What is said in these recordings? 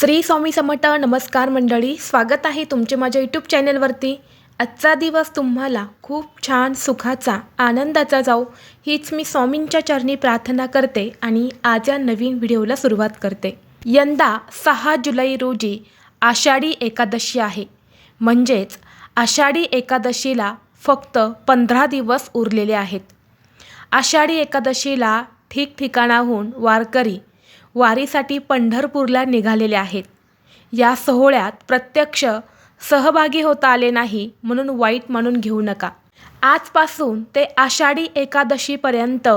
श्री स्वामी समट नमस्कार मंडळी स्वागत आहे तुमचे माझ्या यूट्यूब चॅनलवरती. आजचा दिवस तुम्हाला खूप छान सुखाचा आनंदाचा जाऊ हीच मी स्वामींच्या चरणी प्रार्थना करते आणि आज या नवीन व्हिडिओला सुरुवात करते. यंदा सहा जुलै रोजी आषाढी एकादशी आहे. म्हणजेच आषाढी एकादशीला फक्त पंधरा दिवस उरलेले आहेत. आषाढी एकादशीला ठिकठिकाणाहून वारकरी वारीसाठी पंढरपूरला निघालेले आहेत. या सोहळ्यात प्रत्यक्ष सहभागी होता आले नाही म्हणून वाईट म्हणून घेऊ नका. आजपासून ते आषाढी एकादशीपर्यंत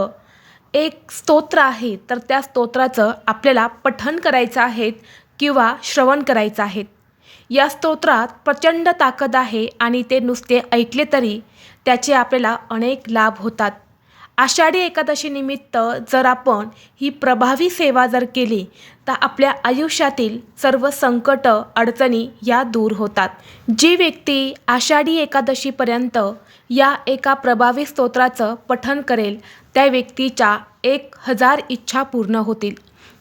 एक स्तोत्र आहे तर त्या स्तोत्राचं आपल्याला पठण करायचं आहे किंवा श्रवण करायचं आहे या स्तोत्रात प्रचंड ताकद आहे आणि ते नुसते ऐकले तरी त्याचे आपल्याला अनेक लाभ होतात. आषाढी एकादशीनिमित्त जर आपण ही प्रभावी सेवा जर केली तर आपल्या आयुष्यातील सर्व संकट अडचणी या दूर होतात. जी व्यक्ती आषाढी एकादशीपर्यंत या एका प्रभावी स्तोत्राचं पठन करेल त्या व्यक्तीच्या एक हजार इच्छा पूर्ण होतील.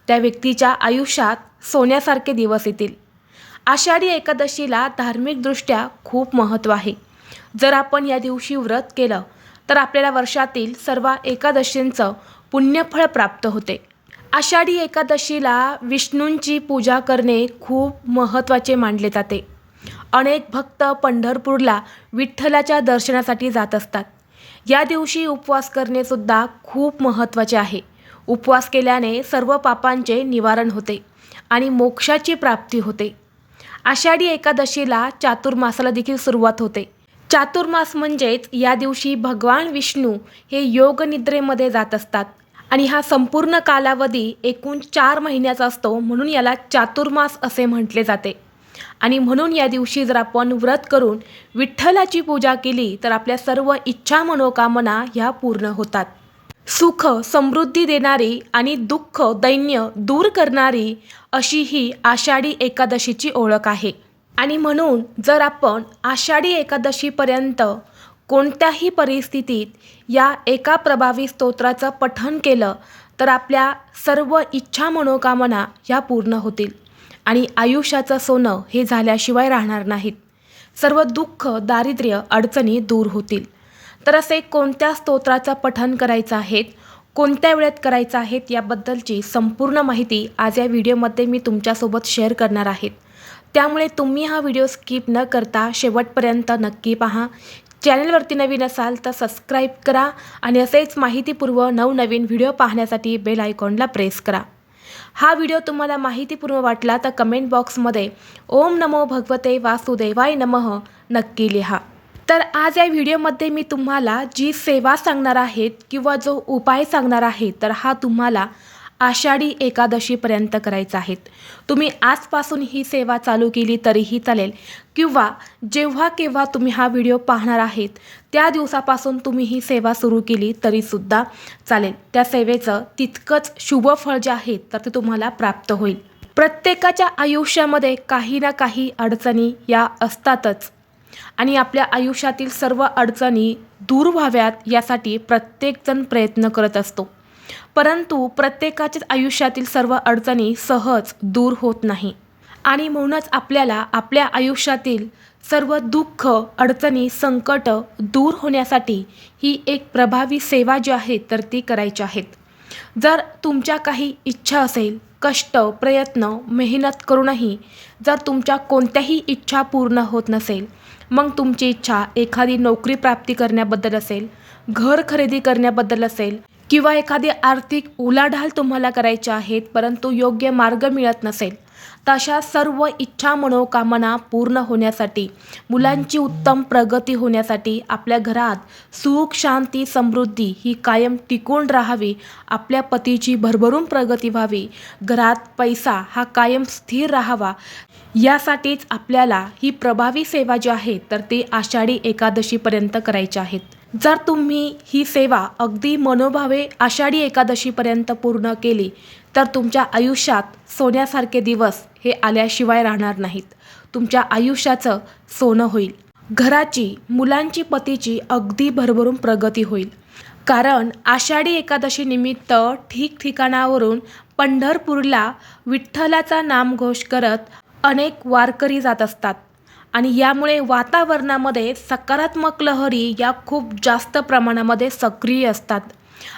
त्या व्यक्तीच्या आयुष्यात सोन्यासारखे दिवस येतील. आषाढी एकादशीला धार्मिकदृष्ट्या खूप महत्त्व आहे. जर आपण या दिवशी व्रत केलं तर आपल्याला वर्षातील सर्व एकादशींचं पुण्यफळ प्राप्त होते. आषाढी एकादशीला विष्णूंची पूजा करणे खूप महत्त्वाचे मानले जाते. अनेक भक्त पंढरपूरला विठ्ठलाच्या दर्शनासाठी जात असतात. या दिवशी उपवास करणेसुद्धा खूप महत्त्वाचे आहे. उपवास केल्याने सर्व पापांचे निवारण होते आणि मोक्षाची प्राप्ती होते. आषाढी एकादशीला चातुर्मासाला देखील सुरुवात होते. चातुर्मास म्हणजेच या दिवशी भगवान विष्णू हे योगनिद्रेमध्ये जात असतात. आणि हा संपूर्ण कालावधी एकूण चार महिन्याचा असतो म्हणून याला चातुर्मास असे म्हटले जाते. आणि म्हणून या दिवशी जर आपण व्रत करून विठ्ठलाची पूजा केली तर आपल्या सर्व इच्छा मनोकामना ह्या पूर्ण होतात. सुख समृद्धी देणारी आणि दुःख दैन्य दूर करणारी अशी ही आषाढी एकादशीची ओळख आहे. आणि म्हणून जर आपण आषाढी एकादशीपर्यंत कोणत्याही परिस्थितीत या एका प्रभावी स्तोत्राचं पठण केलं तर आपल्या सर्व इच्छा मनोकामना ह्या पूर्ण होतील आणि आयुष्याचं सोनं हे झाल्याशिवाय राहणार नाहीत. सर्व दुःख दारिद्र्य अडचणी दूर होतील. तर असे कोणत्या स्तोत्राचं पठण करायचं आहेत कोणत्या वेळेत करायचं आहेत याबद्दलची संपूर्ण माहिती आज या व्हिडिओमध्ये मी तुमच्यासोबत शेअर करणार आहेत त्यामुळे तुम्ही हा व्हिडिओ स्किप न करता शेवटपर्यंत नक्की पहा. चॅनलवरती नवीन असाल तर सबस्क्राईब करा आणि असेच माहितीपूर्व नवनवीन व्हिडिओ पाहण्यासाठी बेल आयकॉनला प्रेस करा. हा व्हिडिओ तुम्हाला माहितीपूर्व वाटला तर कमेंट बॉक्समध्ये ओम नमो भगवते वासुदेवाय नमः नक्की लिहा. तर आज या व्हिडिओमध्ये मी तुम्हाला जी सेवा सांगणार आहेत किंवा जो उपाय सांगणार आहे तर हा तुम्हाला आषाढी एकादशीपर्यंत करायचं आहेत. तुम्ही आजपासून ही सेवा चालू केली तरीही चालेल. किंवा जेव्हा केव्हा तुम्ही हा व्हिडिओ पाहणार आहेत त्या दिवसापासून तुम्ही ही सेवा सुरू केली तरीसुद्धा चालेल. त्या सेवेचं तितकंच शुभ फळ जे आहे तर ते तुम्हाला प्राप्त होईल. प्रत्येकाच्या आयुष्यामध्ये काही ना काही अडचणी या असतातच. आणि आपल्या आयुष्यातील सर्व अडचणी दूर व्हाव्यात यासाठी प्रत्येकजण प्रयत्न करत असतो. परंतु प्रत्येकाच्याच आयुष्यातील सर्व अडचणी सहज दूर होत नाही. आणि म्हणूनच आपल्याला आपल्या आयुष्यातील सर्व दुःख अडचणी संकट दूर होण्यासाठी ही एक प्रभावी सेवा जी आहे तर ती करायची आहेत. जर तुमच्या काही इच्छा असेल कष्ट प्रयत्न मेहनत करूनही जर तुमच्या कोणत्याही इच्छा पूर्ण होत नसेल मग तुमची इच्छा एखादी नोकरी प्राप्ती करण्याबद्दल असेल घर खरेदी करण्याबद्दल असेल किंवा एखादी आर्थिक उलाढाल तुम्हाला करायची आहेत परंतु योग्य मार्ग मिळत नसेल तशा सर्व इच्छा मनोकामना पूर्ण होण्यासाठी मुलांची उत्तम प्रगती होण्यासाठी आपल्या घरात सुख शांती समृद्धी ही कायम टिकून राहावी आपल्या पतीची भरभरून प्रगती व्हावी घरात पैसा हा कायम स्थिर राहावा यासाठीच आपल्याला ही प्रभावी सेवा जी आहे तर ती आषाढी एकादशीपर्यंत करायची आहेत. जर तुम्ही ही सेवा अगदी मनोभावे आषाढी एकादशीपर्यंत पूर्ण केली तर तुमच्या आयुष्यात सोन्यासारखे दिवस हे आल्याशिवाय राहणार नाहीत. तुमच्या आयुष्याचं सोनं होईल. घराची मुलांची पतीची अगदी भरभरून प्रगती होईल. कारण आषाढी एकादशीनिमित्त ठिकठिकाणावरून पंढरपूरला विठ्ठलाचा नामघोष करत अनेक वारकरी जात असतात. आणि यामुळे वातावरणामध्ये सकारात्मक लहरी या खूप जास्त प्रमाणामध्ये सक्रिय असतात.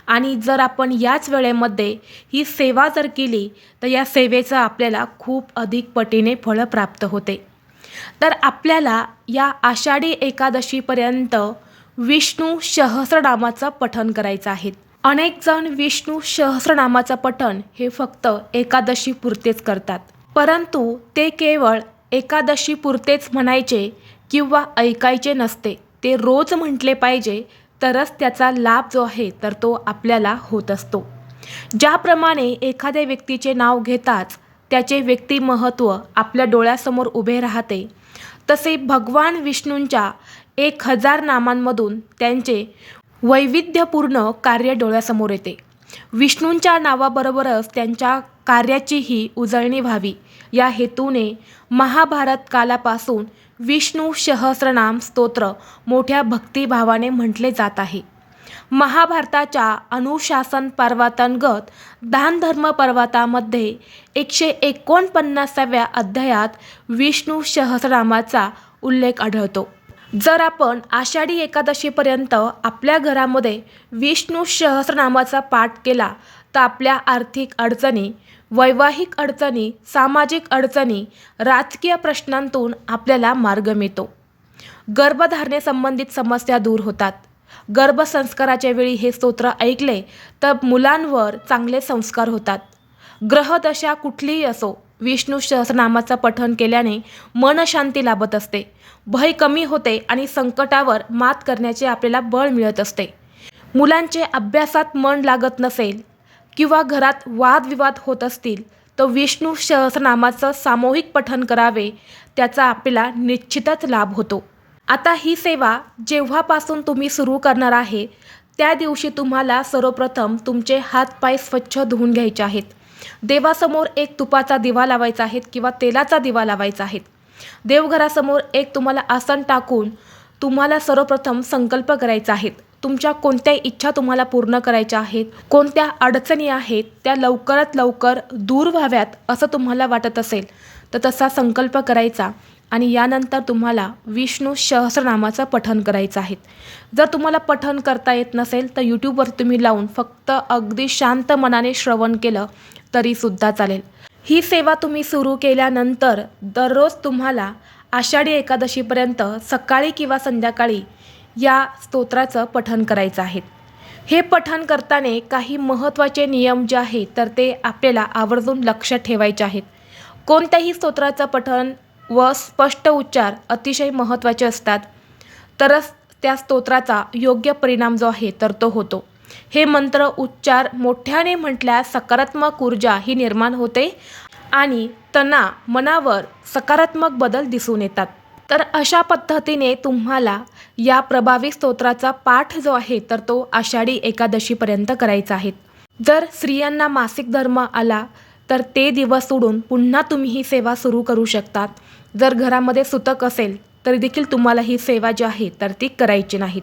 आणि जर आपण याच वेळेमध्ये ही सेवा जर केली तर या सेवेचं आपल्याला खूप अधिक पटीने फळं प्राप्त होते. तर आपल्याला या आषाढी एकादशीपर्यंत विष्णू सहस्रनामाचं पठण करायचं आहे. अनेक जण विष्णू सहस्रनामाचं पठण हे फक्त एकादशी पुरतेच करतात. परंतु ते केवळ एकादशी पुरतेच म्हणायचे किंवा ऐकायचे नसते. ते रोज म्हटले पाहिजे तरच त्याचा लाभ जो आहे तर तो आपल्याला होत असतो. ज्याप्रमाणे एखाद्या व्यक्तीचे नाव घेताच त्याचे व्यक्तिमहत्त्व आपल्या डोळ्यासमोर उभे राहते तसे भगवान विष्णूंच्या एक हजार नामांमधून त्यांचे वैविध्यपूर्ण कार्य डोळ्यासमोर येते. विष्णूंच्या नावाबरोबरच त्यांच्या कार्याचीही उजळणी व्हावी. या हेतूने महाभारत कालापासून विष्णू सहस्रनाम स्तोत्र मोठ्या भक्तिभावाने म्हटले जात आहे. महाभारताच्या अनुशासन पर्वतांगत दानधर्म पर्वतामध्ये एकशे एकोणपन्नासाव्या अध्यायात विष्णू सहस्रनामाचा उल्लेख आढळतो. जर आपण आषाढी एकादशीपर्यंत आपल्या घरामध्ये विष्णू सहस्रनामाचा पाठ केला तर आपल्या आर्थिक अडचणी वैवाहिक अडचणी सामाजिक अडचणी राजकीय प्रश्नांतून आपल्याला मार्ग मिळतो. गर्भधारणेसंबंधित समस्या दूर होतात. गर्भसंस्काराच्या वेळी हे स्तोत्र ऐकले तर मुलांवर चांगले संस्कार होतात. ग्रहदशा कुठलीही असो विष्णू सहस्रनामाचं पठण केल्याने मनशांती लाभत असते. भय कमी होते आणि संकटावर मात करण्याचे आपल्याला बळ मिळत असते. मुलांचे अभ्यासात मन लागत नसेल किंवा घरात वादविवाद होत असतील तर विष्णू सहस्रनामाचं सामूहिक पठण करावे त्याचा आपल्याला निश्चितच लाभ होतो. आता ही सेवा जेव्हापासून तुम्ही सुरू करणार आहे त्या दिवशी तुम्हाला सर्वप्रथम तुमचे हातपाय स्वच्छ धुवून घ्यायचे आहेत. देवासमोर एक तुपाचा दिवा लावायचा आहे किंवा तेलाचा दिवा लावायचा आहे. देवघरासमोर एक तुम्हाला आसन टाकून तुम्हाला सर्वप्रथम संकल्प करायचा आहेत तुमच्या कोणत्या इच्छा तुम्हाला पूर्ण करायच्या आहेत. कोणत्या अडचणी आहेत त्या लवकरात लवकर दूर व्हाव्यात असं तुम्हाला वाटत असेल तर तसा संकल्प करायचा आणि यानंतर तुम्हाला विष्णू सहस्रनामाचं पठण करायचं आहे. जर तुम्हाला पठण करता येत नसेल तर यूट्यूबवर तुम्ही लावून फक्त अगदी शांत मनाने श्रवण केलं तरीसुद्धा चालेल. ही सेवा तुम्ही सुरू केल्यानंतर दररोज तुम्हाला आषाढी एकादशीपर्यंत सकाळी किंवा संध्याकाळी या स्तोत्राचं पठण करायचं आहे. हे पठण करताना काही महत्त्वाचे नियम जे आहेत तर ते आपल्याला आवर्जून लक्षात ठेवायचे आहेत. कोणत्याही स्तोत्राचं पठण व स्पष्ट उच्चार अतिशय महत्त्वाचे असतात तरच त्या स्तोत्राचा योग्य परिणाम जो आहे तर तो होतो. हे मंत्र उच्चार मोठ्याने म्हटल्यास सकारात्मक ऊर्जा ही निर्माण होते आणि तणा मनावर सकारात्मक बदल दिसून येतात. तर अशा पद्धतीने तुम्हाला या प्रभावी स्तोत्राचा पाठ जो आहे तर तो आषाढी एकादशीपर्यंत करायचा आहे. जर स्त्रियांना मासिक धर्म आला तर ते दिवस सोडून पुन्हा तुम्ही ही सेवा सुरू करू शकतात. जर घरामध्ये सुतक असेल तरी देखील तुम्हाला ही सेवा जी आहे तर ती करायची नाहीत.